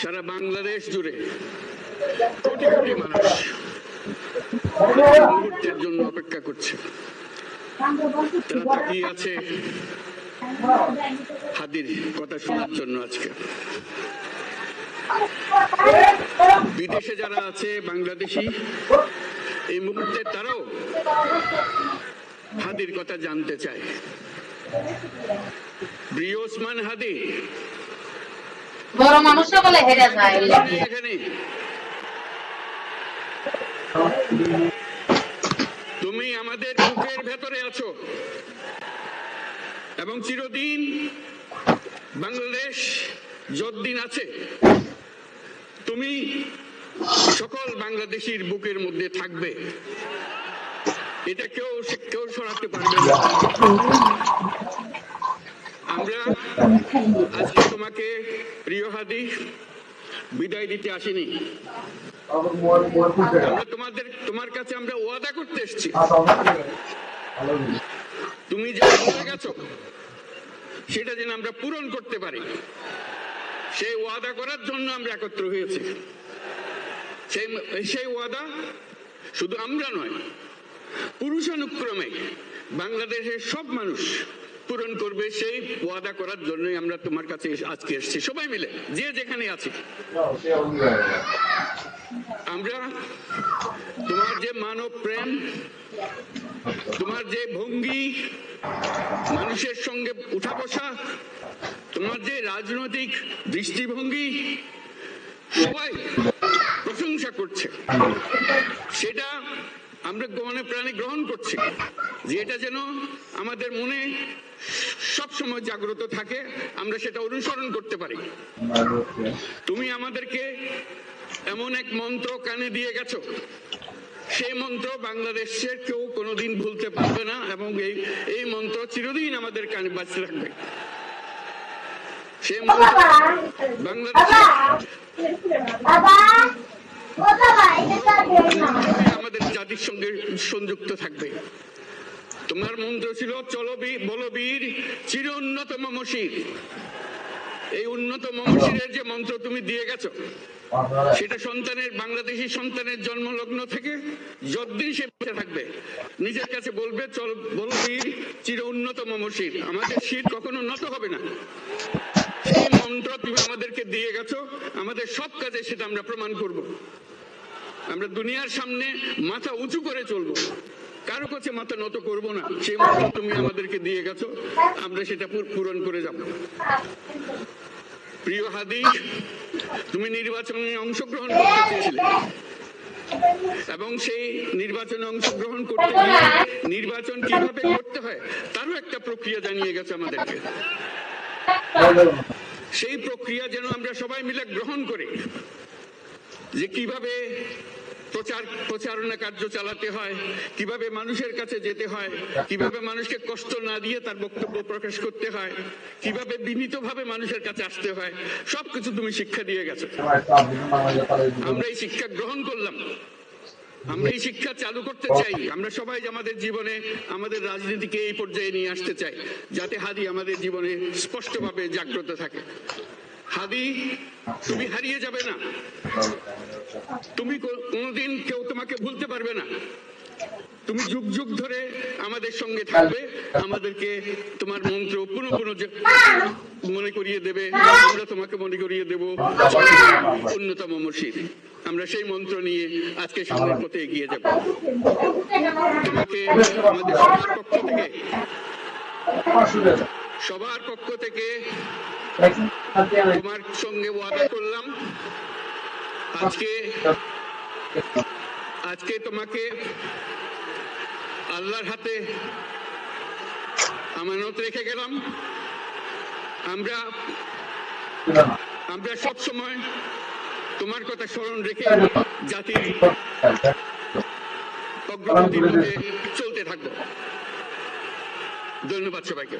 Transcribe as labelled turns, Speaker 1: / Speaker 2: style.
Speaker 1: সারা বাংলাদেশ জুড়ে কোটি কোটি মানুষ মুহূর্তের জন্য অপেক্ষা করছে। আছে হাদির কথা শোনার জন্য আজকে। বিদেশে যারা আছে, বাংলাদেশি, এই মুহূর্তে তারাও হাদির কথা জানতে চায়। প্রিয় ওসমান হাদি
Speaker 2: বড় মানুষ বলে হেরে যায়।
Speaker 1: তুমি আমাদের বুকের ভেতরে আছো। এবং চিরদিন বাংলাদেশ যতদিন আছে, তুমি সকল বাংলাদেশির বুকের মধ্যে থাকবে। এটা কেউ কেউ সরাতে পারবে না। আজকে তোমাকে প্রিয় বিদায় দিতে আসিনি। তোমাদের, তোমার কাছে আমরা ওয়াদা করতে এসেছি। তুমি বলে গেছো, সেটা যেন আমরা পূরণ করতে পারি। সেই ওয়াদা করার জন্য আমরা একত্র হয়েছি। সেই সেই ওয়াদা শুধু আমরা নয়, পুরুষানুক্রমে বাংলাদেশের সব মানুষ পূরণ করবে, সেই ওয়াদা করার জন্যই আমরা তোমার কাছে আজকে এসেছি। সবাই মিলে, যে যেখানে আছি। আমরা তোমার যে মানব প্রেম, তোমার যে ভঙ্গি, মানুষের সঙ্গে উঠা বসা, তোমার যে রাজনৈতিক দৃষ্টিভঙ্গি, সবাই প্রশংসা করছে। সেটা আমরা মনে প্রাণে গ্রহণ করছি। যে এটা যেন আমাদের মনে সব সময় জাগ্রত থাকে আমরা সেটা অনুসরণ করতে পারি। তুমি আমাদেরকে এমন এক মন্ত্র কানে দিয়ে গেছো। সেই মন্ত্র বাংলাদেশের কেউ কোনোদিন ভুলতে পারবে না এবং এই এই মন্ত্র চিরদিন আমাদের কানে বাঁচতে থাকবে। সেই মন্ত্র বাংলাদেশের আমাদের জাতির সঙ্গে সংযুক্ত থাকবে। তোমার মন্ত্র ছিল, চলো বী- বলো বীর, চির উন্নত মমশির এই উন্নত মমশিরের যে মন্ত্র তুমি দিয়ে গেছো, সেটা সন্তানের, বাংলাদেশি সন্তানের জন্মলগ্ন থেকে যতদিন সে বেঁচে থাকবে, নিজের কাছে বলবে, চল, বলো বীর, চির উন্নত মমশির আমাদের শির কখনো নত হবে না। সেই তুমি আমাদেরকে দিয়ে গেছো, আমাদের সব কাজে সেটা আমরা প্রমাণ করব। আমরা দুনিয়ার সামনে মাথা উঁচু করে চলবো। কারও কাছে মাথা নত করব না। সেই মন্ত্র তুমি আমাদেরকে দিয়ে গেছো, আমরা সেটা পূরণ করে যাব। প্রিয় হাদি তুমি নির্বাচনে অংশগ্রহণ করতে চেয়েছিলে। এবং সেই নির্বাচনে অংশগ্রহণ করতে গিয়ে নির্বাচন কীভাবে করতে হয়, তারও একটা প্রক্রিয়া জানিয়ে গেছে আমাদেরকে। সেই প্রক্রিয়া যেন আমরা সবাই মিলে গ্রহণ করি। যে কীভাবে প্রচার প্রচারণা কার্য চালাতে হয় কীভাবে মানুষের কাছে যেতে হয় কীভাবে মানুষকে কষ্ট না দিয়ে তার বক্তব্য প্রকাশ করতে হয় কীভাবে বিনীতভাবে মানুষের কাছে আসতে হয় সবকিছু তুমি শিক্ষা দিয়ে গেছো। আমরা এই শিক্ষা গ্রহণ করলাম। আমরা এই শিক্ষা চালু করতে চাই। আমরা সবাই আমাদের জীবনে আমাদের রাজনীতিকে এই পর্যায়ে নিয়ে আসতে চাই, যাতে হাদি আমাদের জীবনে স্পষ্টভাবে জাগ্রত থাকে। হাদি, তুমি হারিয়ে যাবে না। তুমি কোনদিন কেউ তোমাকে ভুলতে পারবে না। তুমি যুগ যুগ ধরে আমাদের সঙ্গে থাকবে, আমাদেরকে তোমার মন্ত্র পুনঃ পুনঃ মনে করিয়ে দেবে, আমরা তোমাকে মনে করিয়ে দেব। অন্যতম মসিদ আমরা সেই মন্ত্র নিয়ে আজকে সামনের পথে এগিয়ে যাব। তোমাকে আমাদের সবার পক্ষ থেকে সবার পক্ষ থেকে তোমার সঙ্গে ওয়াদা করলাম। আজকে আজকে তোমাকে আল্লাহর হাতে আমানত রেখে গেলাম। আমরা আমরা সব সময় তোমার কথা স্মরণ রেখে জাতির অগ্রগতির চলতে থাকব। ধন্যবাদ সবাইকে।